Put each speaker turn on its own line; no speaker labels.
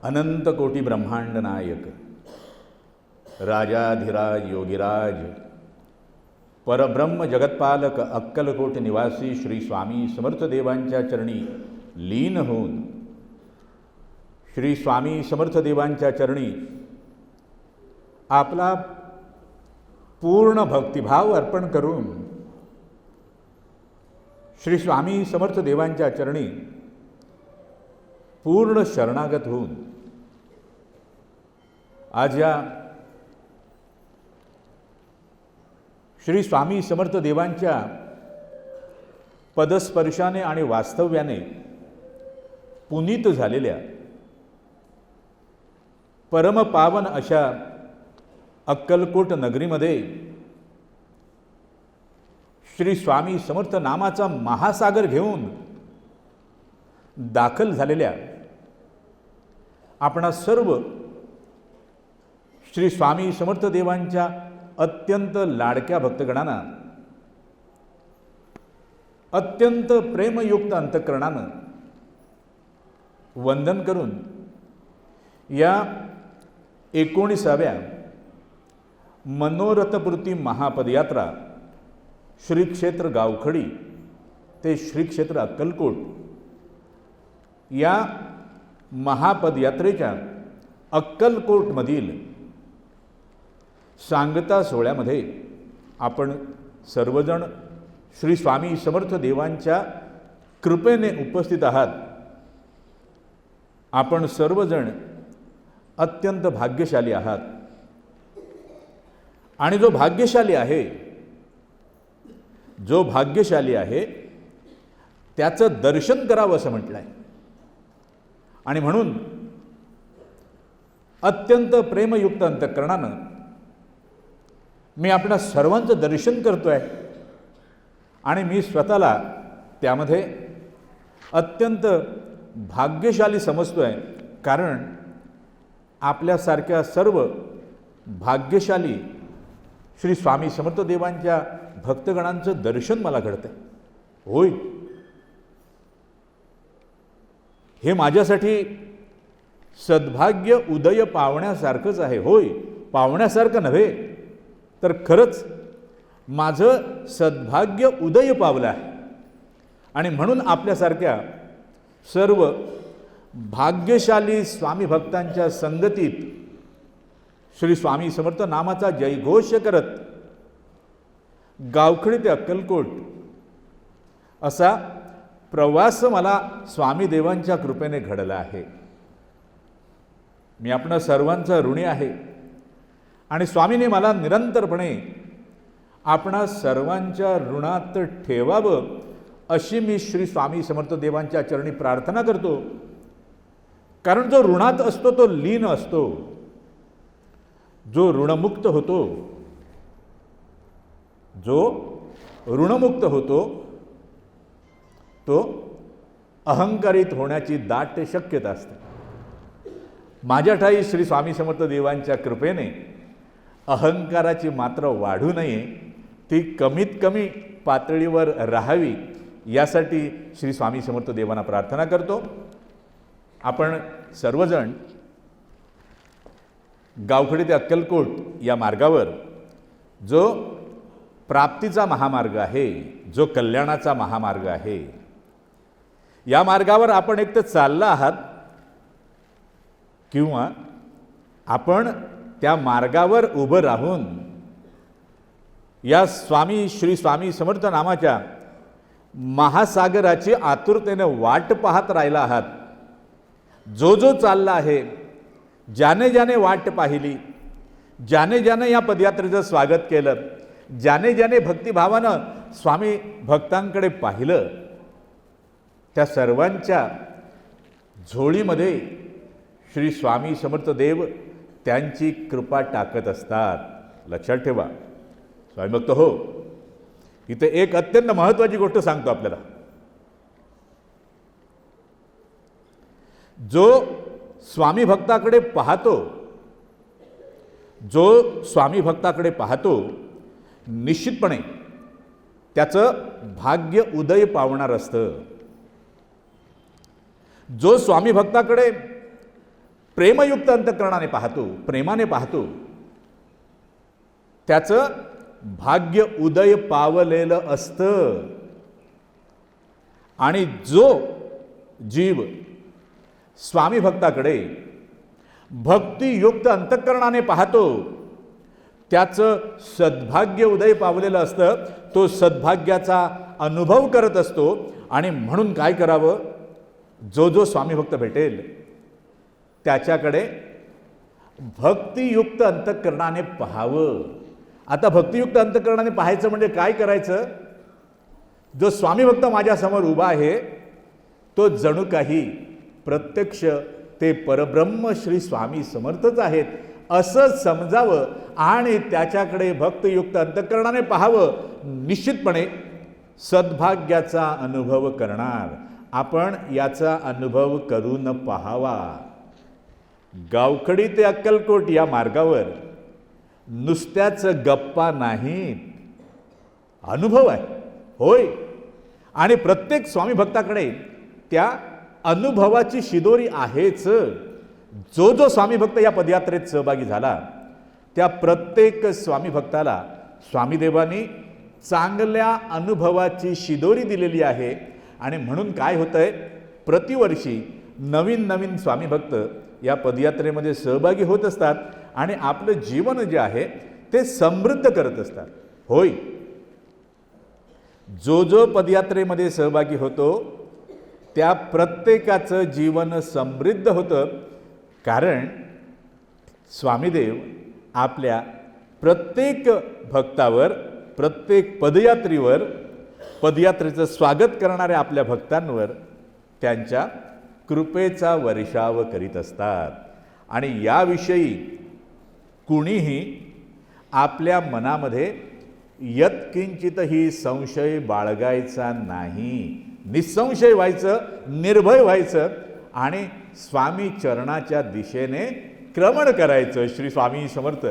अनंत कोटी ब्रह्मांड नायक राजाधिराज योगिराज परब्रह्म जगत्पालक अक्कलकोट निवासी श्री स्वामी समर्थ देवांच्या चरणी लीन होऊन श्री स्वामी समर्थ देवांच्या चरणी आपला पूर्ण भक्तिभाव अर्पण करून श्री स्वामी समर्थ देवांच्या चरणी पूर्ण शरणागत होऊन आज या श्री स्वामी समर्थ देवांच्या पदस्पर्शाने आणि वास्तव्याने पुनीत झालेल्या परमपावन अशा अक्कलकोट नगरीमध्ये श्री स्वामी समर्थ नामाचा महासागर घेऊन दाखल झालेल्या आपणा सर्व श्री स्वामी समर्थ देवांच्या अत्यंत लाडक्या भक्तगणांना अत्यंत प्रेमयुक्त अंतकरणानं वंदन करून या एकोणीसाव्या मनोरथपूर्ती महापदयात्रा श्री क्षेत्र गावखडी ते श्री क्षेत्र अक्कलकोट या महापदयात्रेच्या अक्कलकोटमधील सांगता सोहळ्यामध्ये आपण सर्वजण श्री स्वामी समर्थ देवांच्या कृपेने उपस्थित आहात. आपण सर्वजण अत्यंत भाग्यशाली आहात. आणि जो भाग्यशाली आहे जो भाग्यशाली आहे त्याचं दर्शन करावं असं म्हटलं आहे आणि म्हणून अत्यंत प्रेमयुक्त अंतकरणानं मी आपणा सर्वांचं दर्शन करतो आहे आणि मी स्वतःला त्यामध्ये अत्यंत भाग्यशाली समजतो आहे कारण आपल्यासारख्या सर्व भाग्यशाली श्री स्वामी समर्थदेवांच्या भक्तगणांचं दर्शन मला घडतं आहे होय. हे माझ्यासाठी सद्भाग्य उदय पावण्यासारखंच आहे. होय पावण्यासारखं नव्हे तर खरंच माझं सद्भाग्य उदय पावलं आहे. आणि म्हणून आपल्यासारख्या सर्व भाग्यशाली स्वामी भक्तांच्या संगतीत श्री स्वामी समर्थ नामाचा जयघोष करत गावखडी ते अक्कलकोट असा प्रवास मला स्वामीदेवांच्या कृपेने घडला आहे. मी आपण सर्वांचा ऋणी आहे. आणि स्वामीने मला निरंतरपणे आपणा सर्वांच्या ऋणात ठेवावं अशी मी श्री स्वामी समर्थ देवांच्या चरणी प्रार्थना करतो. कारण जो ऋणात असतो तो लीन असतो. जो ऋणमुक्त होतो जो ऋणमुक्त होतो तो अहंकारित होण्याची दाट शक्यता असते. माझ्या ठाई श्री स्वामी समर्थ देवांच्या कृपेने अहंकाराची मात्र वाढू नये ती कमीत कमी पातळीवर राहावी यासाठी श्री स्वामी समर्थ देवांना प्रार्थना करतो. आपण सर्वजण गावखडी ते अक्कलकोट या मार्गावर जो प्राप्तीचा महामार्ग आहे जो कल्याणाचा महामार्ग आहे या मार्गावर आपण एक तर चालला आहात किंवा आपण त्या मार्गावर उभं राहून या स्वामी श्री स्वामी समर्थ नामाच्या महासागराची आतुरतेने वाट पाहत राहिला आहात. जो जो चालला आहे ज्याने ज्याने वाट पाहिली ज्याने ज्याने या पदयात्रेचं स्वागत केलं ज्याने ज्याने भक्तिभावानं स्वामी भक्तांकडे पाहिलं त्या सर्वांच्या झोळीमध्ये श्री स्वामी समर्थ देव त्यांची कृपा टाकत असतात. लक्षात ठेवा. स्वामी भक्त हो. इथे एक अत्यंत महत्त्वाची गोष्ट सांगतो आपल्याला. जो स्वामी भक्ताकडे पाहतो जो स्वामी भक्ताकडे पाहतो निश्चितपणे त्याचं भाग्य उदय पावणार असतं. जो स्वामी भक्ताकडे प्रेमयुक्त अंतकरणाने पाहतो प्रेमाने पाहतो त्याचं भाग्य उदय पावलेलं असतं. आणि जो जीव स्वामी भक्ताकडे भक्तियुक्त अंतकरणाने पाहतो त्याचं सद्भाग्य उदय पावलेलं असतं. तो सद्भाग्याचा अनुभव करत असतो. आणि म्हणून काय करावं? जो जो स्वामी भक्त भेटेल त्याच्याकडे भक्तियुक्त अंतकरणाने पाहावं. आता भक्तियुक्त अंतकरणाने पाहायचं म्हणजे काय करायचं? जो स्वामी भक्त माझ्यासमोर उभा आहे तो जणू काही प्रत्यक्ष ते परब्रह्म श्री स्वामी समर्थच आहेत. असं समजावं आणि त्याच्याकडे भक्तयुक्त अंतकरणाने पाहावं. निश्चितपणे सद्भाग्याचा अनुभव करणार. आपण याचा अनुभव करून पाहावा. गावखडी ते अक्कलकोट या मार्गावर नुसत्याच गप्पा नाहीत. अनुभव आहे. होय. आणि प्रत्येक स्वामी भक्ताकडे त्या अनुभवाची शिदोरी आहेच. जो जो स्वामी भक्त या पदयात्रेत सहभागी झाला त्या प्रत्येक स्वामी भक्ताला स्वामीदेवांनी चांगल्या अनुभवाची शिदोरी दिलेली आहे. आणि म्हणून काय होतंय? प्रतिवर्षी नवीन नवीन स्वामी भक्त या पदयात्रेमध्ये सहभागी होत असतात आणि आपलं जीवन जे आहे ते समृद्ध करत असतात. होय. जो जो पदयात्रेमध्ये सहभागी होतो त्या प्रत्येकाचं जीवन समृद्ध होतं. कारण स्वामीदेव आपल्या प्रत्येक भक्तावर प्रत्येक पदयात्रीवर पदयात्रेचं स्वागत करणाऱ्या आपल्या भक्तांवर त्यांच्या कृपेचा वर्षाव करीत असतात. आणि याविषयी कुणीही आपल्या मनामध्ये यत्किंचितही संशय बाळगायचा नाही. निसंशय व्हायचं निर्भय व्हायचं आणि स्वामी चरणाच्या दिशेने क्रमण करायचं. श्री स्वामी समर्थ.